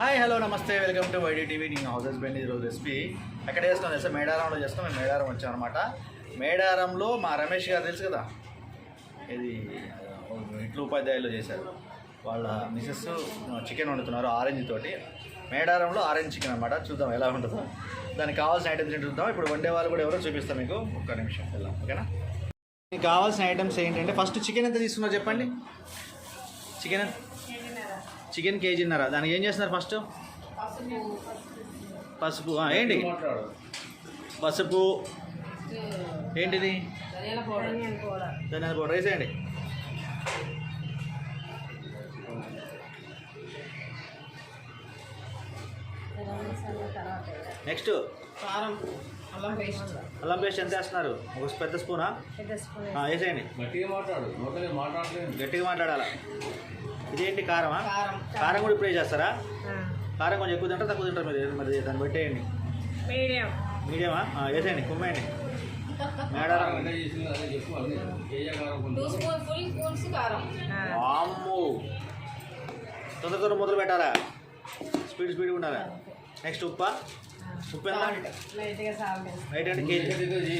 Hi hello నమస్తే welcome to YD TV నేను house husband ఈరోజు రెసిపీ. ఎక్కడ చేస్తాం తెలుసా? మేడారంలో చేస్తాం మేము మేడారం వచ్చాం అనమాట మేడారంలో మా రమేష్ గారు తెలుసు కదా? ఇది ఇంట్లో ఉపాధ్యాయులు చేశారు. వాళ్ళ మిసెస్ చికెన్ వండుతున్నారు ఆరెంజ్ తోటి. మేడారంలో ఆరెంజ్ చికెన్ అనమాట చూద్దాం ఎలా ఉంటుందో. దానికి కావాల్సిన ఐటమ్స్ ఏంటి చూద్దాం. ఇప్పుడు వండే వాళ్ళు కూడా ఎవరో చూపిస్తాం మీకు. ఒక్క నిమిషం వెళ్దాం ఓకేనా? మీకు కావాల్సిన ఐటమ్స్ ఏంటంటే ఫస్ట్ చికెన్ ఎంత తీసుకున్నారు చెప్పండి? చికెన్ చికెన్ కేజీన్నర. దానికి ఏం చేస్తున్నారు ఫస్ట్? పసుపు. ఏంటి? పసుపు. ఏంటిది? ధనియాల పౌడర్. వేసేయండి నెక్స్ట్. కారం అల్లం పేస్ట్. అల్లం పేస్ట్ ఎంత వేస్తున్నారు? ఒక పెద్ద స్పూనా? పెద్ద స్పూన్ ఆ, వేసేయండి. గట్టిగా మాట్లాడు. గట్టిగా మాట్లాడాలా? ఇదేంటి కారమా? కారం. కారం కూడా ఇప్పుడే చేస్తారా? కారం కొంచెం ఎక్కువ తింటారా తక్కువ తింటారు మీరు. మరి దాన్ని పెట్టేయండి మీడియం. మీడియమా? ఆ, వేసేయండి కుమ్మేయండి. తొందర తొందర మొదలు పెట్టారా స్పీడ్ స్పీడ్ ఉండాలా? నెక్స్ట్ ఉప్పా? ఉప్పు ఎంత లైట్గా సాల్ట్ అంటే కేజీ.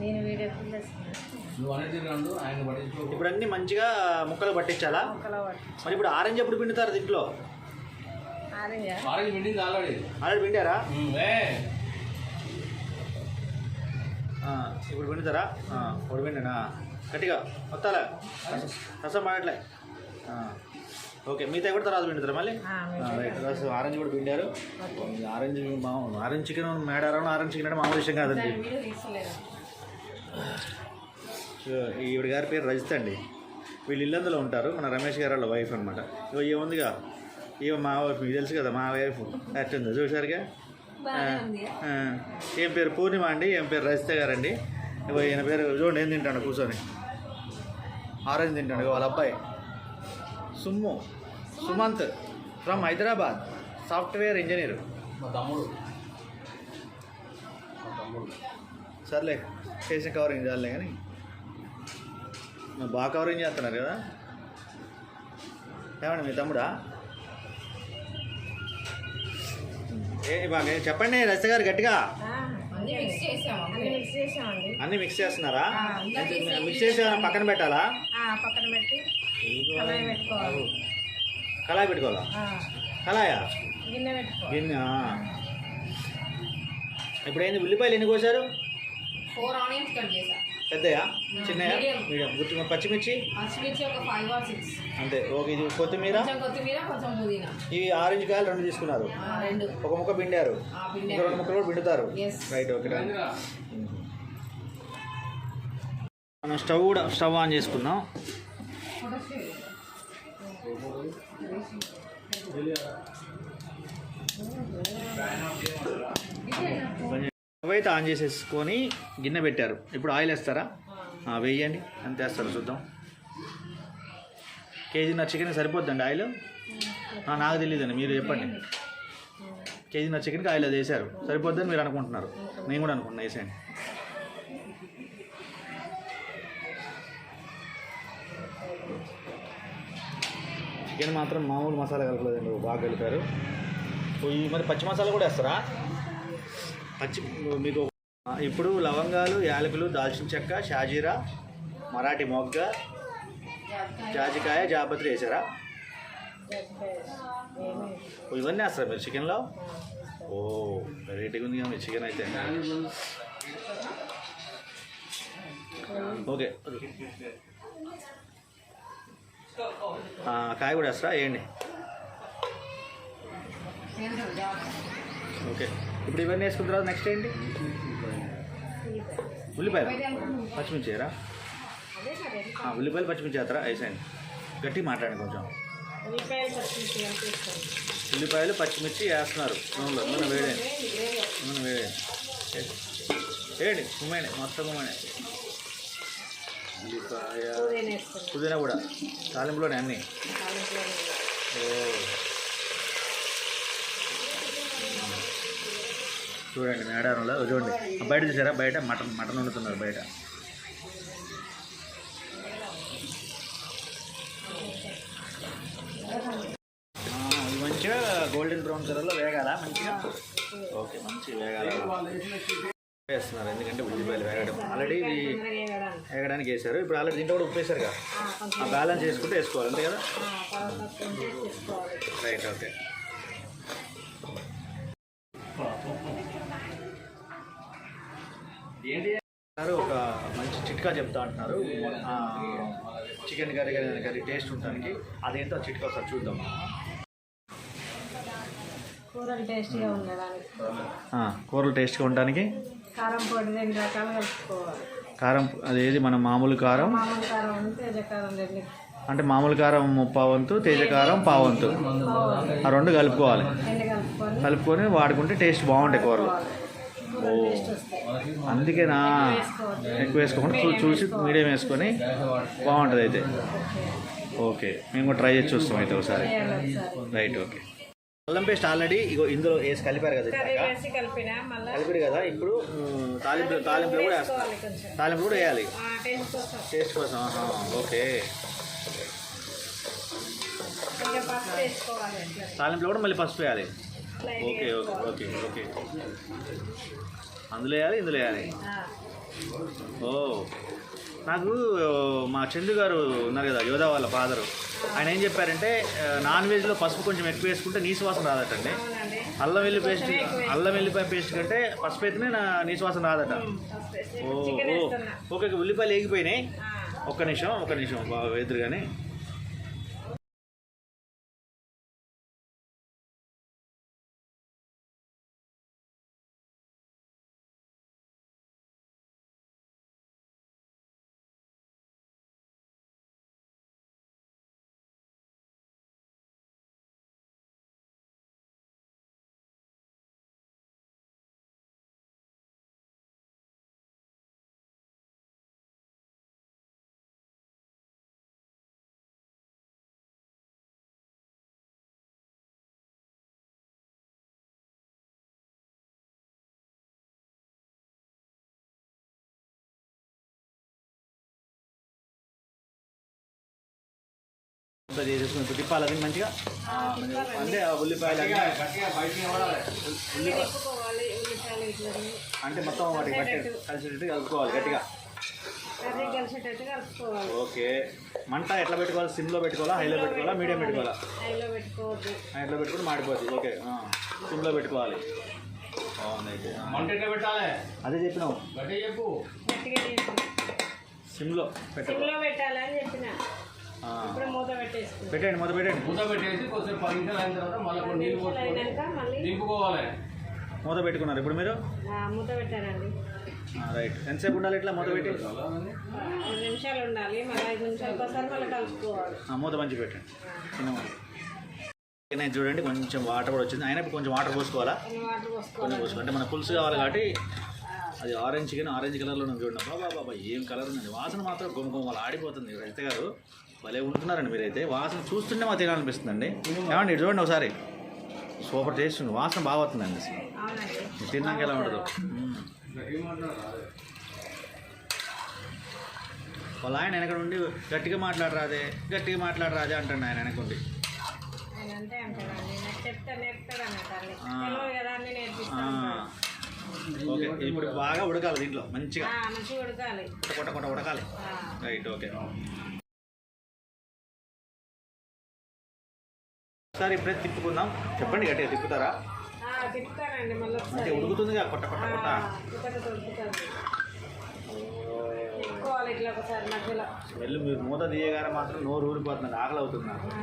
నేను వీడియో ఇప్పుడు అన్ని మంచిగా ముక్కలు పట్టించాలా? మరి ఇప్పుడు ఆరెంజ్ ఎప్పుడు పిండుతారు దీంట్లో? ఆరెంజ్ పిండింది ఆల్రెడీ ఆల్రెడీ పిండారా? ఏ? ఆ, ఇప్పుడు పిండుతారా? ఆ, ఇప్పుడు పిండినా గట్టిగా మొత్తాలా. రసం పడట్లే ఆ, ఓకే మిగతా కూడా తర్వాత పిండుతారా మళ్ళీ? ఆ, ఆ, రైట్ రసం ఆరెంజ్ కూడా పిండారు. ఆరెంజ్ మా orange chicken Medaram orange chicken అంటే మామూలు విషయం కాదండి. వీడియో తీసలేదు సో, ఈవిడ గారి పేరు రజిత అండి. వీళ్ళు ఇల్లందులో ఉంటారు మన రమేష్ గారు వాళ్ళ వైఫ్ అనమాట ఏముందిగా ఇవ మా వైఫ్ మీకు తెలుసు కదా మా వైఫ్ అట్టుందో చూసారుగా ఏం పేరు? పూర్ణిమ అండి ఏం పేరు? రజిత గారండి. ఈయన పేరు చూడండి ఏం తింటాడు కూర్చొని? ఆరెంజ్ తింటాడు వాళ్ళ అబ్బాయి. Summu. Sumanth from Hyderabad software engineer. మా తమ్ముడు. మా తమ్ముడు. సర్లే చేసిన కవరింగ్ చాలే కానీ. బాగా కవరింగ్ చేస్తున్నారు కదా. ఏమండి మీ తమ్ముడా? ఏ బాగా చెప్పండి రస్త గారు గట్టిగా. అన్ని మిక్స్ చేసాము? అన్ని మిక్స్ చేసామండి. అన్నీ మిక్స్ చేస్తున్నారా? మిక్స్ చేసి పక్కన పెట్టాలా? ఆ, పక్కన పెట్టి. కళాయి పెట్టుకోవాలి. కళాయి గిన్నె. ఇప్పుడు ఏంది ఉల్లిపాయలు ఎన్ని కోసారు? ఫోర్ ఆనియన్స్ కట్ చేసా పెద్దయా? చిన్నయా. మీడియం. గుర్తు పచ్చిమిర్చి? పచ్చిమిర్చి ఒక ఫైవ్ ఆర్ సిక్స్. అంతే. ఓకే ఇది కొత్తిమీర? కొంచెం కొత్తిమీర కొంచెం పుదీనా. ఇవి ఆరెంజ్ కాయలు రెండు తీసుకున్నారు. రెండు. ఒక ముక్క పిండారు. రెండు ముక్కలు కూడా పిండుతారు. Right okay? మనం స్టవ్ కూడా స్టవ్ ఆన్ చేసుకుందాం. అవైతే అయితే ఆన్ చేసేసుకొని గిన్నె పెట్టారు. ఇప్పుడు ఆయిల్ వేస్తారా? వేయండి. ఎంత వేస్తారు? చూద్దాం. కేజీన్నర చికెన్ సరిపోద్దండి ఆయిల్? నాకు తెలియదండి మీరు చెప్పండి. కేజీన్నర చికెన్కి ఆయిల్ అది వేసారు సరిపోద్దని మీరు అనుకుంటున్నారు. నేను కూడా అనుకుంటున్నా వేసేయండి. చికెన్ మాత్రం మామూలు మసాలా కలపలేదండి బాగా కలిపారు. ఈ మరి పచ్చి మసాలా కూడా వేస్తారా? పచ్చి మీకు ఇప్పుడు లవంగాలు యాలకులు దాల్చిన చెక్క షాజీరా మరాఠీ మొగ్గ జాజికాయ జాపత్రి వేసారా? ఇవన్నీ వేస్తారా మీరు చికెన్లో? ఓ వెరైటీగా ఉంది మీ చికెన్ అయితే. ఓకే. కాయ కూడా వేస్తారా? వేయండి. ఓకే. ఇప్పుడు ఇవన్నీ వేసుకున్న తర్వాత నెక్స్ట్ ఏంటి? ఉల్లిపాయలు. పచ్చిమిర్చి వేయరా ఉల్లిపాయలు పచ్చిమిర్చి వేస్తారా వేసేయండి. గట్టి మాట్లాడండి కొంచెం. ఉల్లిపాయలు పచ్చిమిర్చి వేస్తున్నారు. నూనెలో. నూనె వేయండి. నూనె వేడండి వేయండి. కుమ్మేయండి. మొత్తం కుమ్మేయండి. ఉల్లిపాయ పుదీనా కూడా? తాలింపులోనే అన్నీ? చూడండి మేడారంలో చూడండి. బయట చూసారా? బయట మటన్ మటన్ వండుతున్నారు బయట. గోల్డెన్ బ్రౌన్ కలర్లో వేగాల? మంచిగా? ఓకే మంచిగా వేగాల? వేస్తున్నారు. ఎందుకంటే ఉల్లిపాయలు వేగడం ఆల్రెడీ ఇది. వేగడానికి వేశారు. ఇప్పుడు ఆల్రెడీ దీంట్లో కూడా ఉప్పు వేశారు కదా ఆ, బ్యాలెన్స్ చేసుకుంటే వేసుకోవాలి. అంతే కదా? రైట్ ఓకే సార్ ఒక మంచి చిట్కా చెప్తా అంటున్నారు. చికెన్ కర్రీ కానీ కర్రీ టేస్ట్ ఉండడానికి అదేంటో చిట్కా ఒకసారి చూద్దాం. కూరలు టేస్టీగా ఉండడానికి కారం పొడి రెండు రకాలు కలుపుకోవాలి. కారం అదేది మన మామూలు కారం? మామూలు కారం ఉంది తేజ కారం రెండు. అంటే మామూలు కారం పావంతు తేజ కారం పావంతు. ఆ రెండు కలుపుకోవాలి. కలుపుకొని వాడుకుంటే టేస్ట్ బాగుంటాయి కూరలు. వస్తాయి. అందుకేనా? ఎక్కువ వేసుకోకుండా చూసి మీడియం వేసుకొని బాగుంటుంది అయితే ఓకే. మేము కూడా ట్రై చేసి చూస్తాం అయితే ఒకసారి. Right okay. అల్లం పేస్ట్ ఆల్రెడీ ఇగో ఇందులో వేసి కలిపారు కదా కలిపారు కదా ఇప్పుడు తాలింపు తాలింపులో కూడా తాలింపు కూడా వేయాలి. టేస్ట్ కోసం. ఓకే. తాలింపులో కూడా మళ్ళీ పసుపు వేయాలి. Okay okay. Okay okay. అందులో వేయాలి ఇందులో వేయాలి. ఓ. నాకు మా చందు గారు ఉన్నారు కదా యోధా వాళ్ళ ఫాదరు ఆయన ఏం చెప్పారంటే నాన్ వెజ్లో పసుపు కొంచెం ఎక్కువ వేసుకుంటే నీసు వాసన రాదటండి. అల్లం వెల్లి పేస్ట్ అల్లం వెల్లిపాయ పేస్ట్ కంటే పసుపు అయితేనే నా నీసు వాసన రాదట. ఓ ఓకే ఉల్లిపాయలు వేగిపోయినాయి. ఆ, ఒక్క నిమిషం ఒక్క నిమిషం బాగా వేదురు ఇంత చేసేసుకుని ఇప్పుడు తిప్పాలి అది మంచిగా? అంటే ఆ ఉల్లిపాయలు అంటే మొత్తం వాటికి కట్టి. కలిసేటట్టు కలుపుకోవాలి గట్టిగా. ఓకే. మంట ఎట్లా పెట్టుకోవాలి? సిమ్లో పెట్టుకోవాలా? హైలో పెట్టుకోవాలా? మీడియం పెట్టుకోవాలా. హైలో పెట్టుకుని మాడిపోతుంది ఓకే. సిమ్లో పెట్టుకోవాలి. అదే చెప్పినావు. సిమ్లో పెట్టాలని చెప్పిన. పెట్టండి మొదలు పెట్టండి మూత పెట్టేసి కొంచెం పది నిమిషాలు అయిన తర్వాత మళ్ళీ కొన్ని నీళ్ళు పోసుకొని మళ్ళీ దింపుకోవాలి మూత పెట్టుకున్నారు ఇప్పుడు మీరు? ఆ, మూత పెట్టారండి ఆ, రైట్. ఎంతసేపు ఉండాలి ఇట్లా మూత పెట్టి? నిమిషాలు ఉండాలి. మళ్ళీ ఐదు నిమిషాలకు ఒకసారి మళ్ళీ కలుపుకోవాలి. ఆ, మూత మంచి పెట్టండి. చిన్న నేను చూడండి కొంచెం వాటర్ కూడా వచ్చింది. అయినా కొంచెం వాటర్ పోసుకోవాలా? కొన్ని పోసుకోవాలి. పోసుకో. అంటే మన పులుసు కావాలి కాబట్టి అది ఆరెంజ్ చికెన్ ఆరెంజ్ కలర్లో చూడండి. బాబా బాబా ఏం కలర్ ఉందండి. వాసన మాత్రం గుమ గుమలు ఆడిపోతుంది రైతు గారు భలే ఉంటున్నారండి మీరైతే వాసన చూస్తుంటే మా తినాలనిపిస్తుందండి ఏమండి ఇటు చూడండి ఒకసారి సూపర్ టేస్ట్ ఉంది వాసన బాగా వస్తుందండి తిన్నాక ఎలా ఉండదు. వాళ్ళ ఆయన వెనక ఉండి గట్టిగా మాట్లాడరాదే గట్టిగా మాట్లాడరాదే అంటాడు ఆయన వెనకుండి ఆయన అంతే అంటాడండి నాకు చెప్తే నేర్పుతాడు అన్నట్టు అన్ని ఆ. తెలియదు కదా అన్ని ఆ. నేర్పిస్తాను ఓకే ఇప్పుడు బాగా ఉడకాలి దీంట్లో మంచిగా ఉడకాలి కొట్ట కొట్ట ఉడకాలి రైట్ ఓకే ఒకసారి ఇప్పుడే తిప్పుకుందాం. చెప్పండి గట్టిగా తిప్పుతారా? మళ్ళీ అంటే ఉడుకుతుంది కొట్ట కొట్ట కొట్ట. ఉడుకుతుంది తిప్పుకోవాలి ఇట్లా ఒకసారి మధ్యలో. స్మెల్ మీరు మూత తీయగానే మాత్రం నోరు ఊరిపోతుంది ఆకలి అవుతుంది నాకు. ఆ,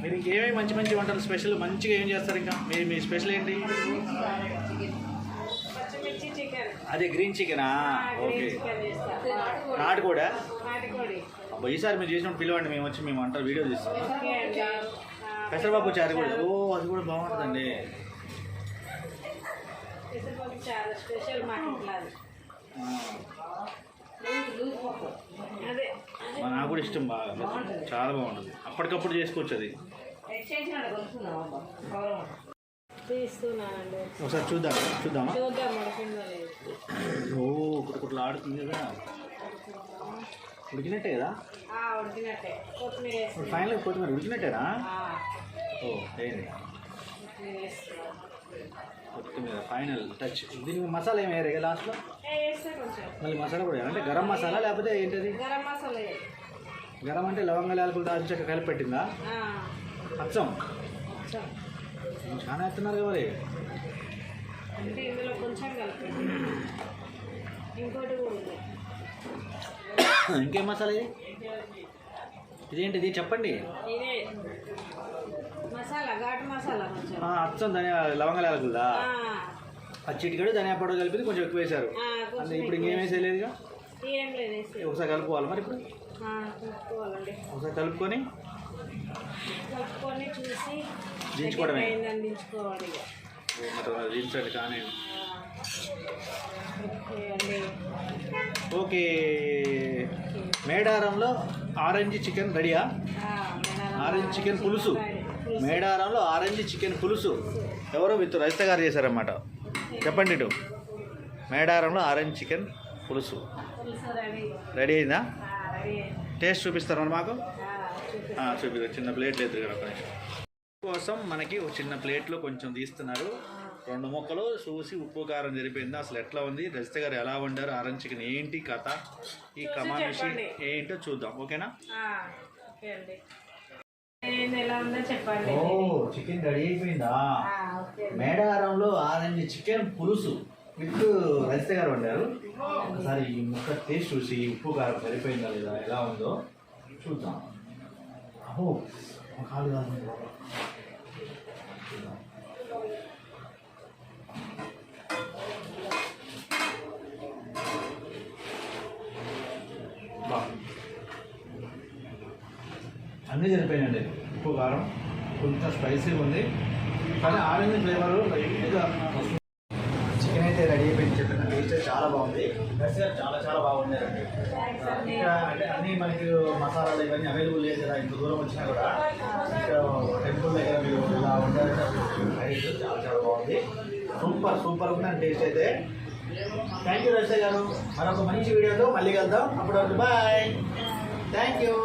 మీరు ఇంకేమేమి మంచి మంచి వంటలు స్పెషల్? మంచిగా ఏం చేస్తారు ఇంకా? మీ మీ స్పెషల్ ఏంటి? అదే గ్రీన్ చికెనా? ఓకే. నాటుకోడి. అబ్బా ఈసారి మీరు చేసినప్పుడు పిలవండి మేము వచ్చి మేము వంట వీడియో ఆ, పెసరపప్పు చారు కూడా. ఓ అది కూడా బాగుంటుందండి. నాకు కూడా ఇష్టం బాగా. చాలా బాగుంటుంది. అప్పటికప్పుడు చేసుకోవచ్చు అది. ఒకసారి చూద్దాం చూద్దామా? ఓ కుట్టు కుట్లు ఆడుతుంది కదా. ఉడికినట్టే కదా? ఆ, ఉడికినట్టే. కొత్తిమీర ఇప్పుడు ఫైనల్ కొత్తిమీర ఉడికినట్టేనా? ఓ కొత్తిమీర ఫైనల్ టచ్ దీనికి మసాలా ఏమి వేరే లాస్ట్లో మళ్ళీ మసాలా కూడా? అంటే గరం మసాలా లేకపోతే ఏంటది? గరం మసాలా. గరం అంటే లవంగాలు యాలకులు దాల్చిన చెక్క కలిపి పెట్టిందా? అచ్చం. చాలా ఎత్తున్నారు కదా అంటే ఇందులో కొంచెం కలిపి ఇంకోటి కూడా ఇంకేం మసాలా ఇది? ఇదేంటిది? చెప్పండి. అచ్చం ధనియా లవంగాలు యాలకులదా ఆ, చిటికెడు ధనియా పౌడర్ కలిపి కొంచెం ఎక్కువ వేశారు. అంటే ఇప్పుడు ఇంకేం వేసేయలేదుగా ఒకసారి కలుపుకోవాలి మరి ఇప్పుడు? ఒకసారి కలుపుకొని? కలుపుకొని చూసి దించుకోవడమే. దించుకోవాలి దించండి కానీ. ఓకే. మేడారంలో ఆరెంజ్ చికెన్ రెడీయా? ఆరెంజ్ చికెన్ పులుసు. మేడారంలో ఆరెంజ్ చికెన్ పులుసు. ఎవరో విత్ రజిత గారు చేశారన్నమాట. చెప్పండి ఇటు. మేడారంలో ఆరెంజ్ చికెన్ పులుసు. రెడీ అయిందా? టేస్ట్ చూపిస్తారా మాకు? చూపిస్తారు చూపి చిన్న ప్లేట్ లేదు కదా కోసం మనకి ఒక చిన్న ప్లేట్లో కొంచెం తీస్తున్నారు. రెండు ముక్కలు చూసి ఉప్పు కారం జరిపోయింది అసలు ఎట్లా ఉంది? రజిత గారు ఎలా వండారు? ఆరెంజ్ చికెన్ ఏంటి కథ? ఈ చూసి కమామిషి చెప్పండి. ఏంటో చూద్దాం. ఓకేనా? చెప్పండి. చికెన్ రెడీ అయిపోయిందా? ఆ, ఓకే అండి. మేడారంలో ఆరెంజ్ చికెన్ పులుసు విత్ రజిత గారు వండారు. ఒకసారి ఈ ముక్క టేస్ట్ చూసి ఉప్పు కారం సరిపోయిందా లేదా ఎలా ఉందో చూద్దాం. అహో ఒక కాలు కాదు. చూద్దాం. అన్నీ సరిపోయినండి ఉప్పు కారం కొంచెం స్పైసీగా ఉంది. కానీ ఆరెంజ్ ఫ్లేవర్ లైట్గా చికెన్ అయితే రెడీ అయిపోయింది. చెప్పిన టేస్ట్ అయితే చాలా బాగుంది. గారు చాలా చాలా బాగుండారండి ఇంకా అంటే అన్ని మనకి మసాలాలు ఇవన్నీ అవైలబుల్ లేదు కదా ఇంత దూరం వచ్చినా కూడా. ఇంకా టెంపుల్ దగ్గర మీరు ఇలా టేస్ట్ చాలా చాలా బాగుంది. సూపర్ సూపర్ ఉందండి టేస్ట్ అయితే. థ్యాంక్ యూ రస్ గారు. మరొక మంచి వీడియోతో మళ్ళీ కలుద్దాం. అప్పుడు బాయ్ థ్యాంక్ యూ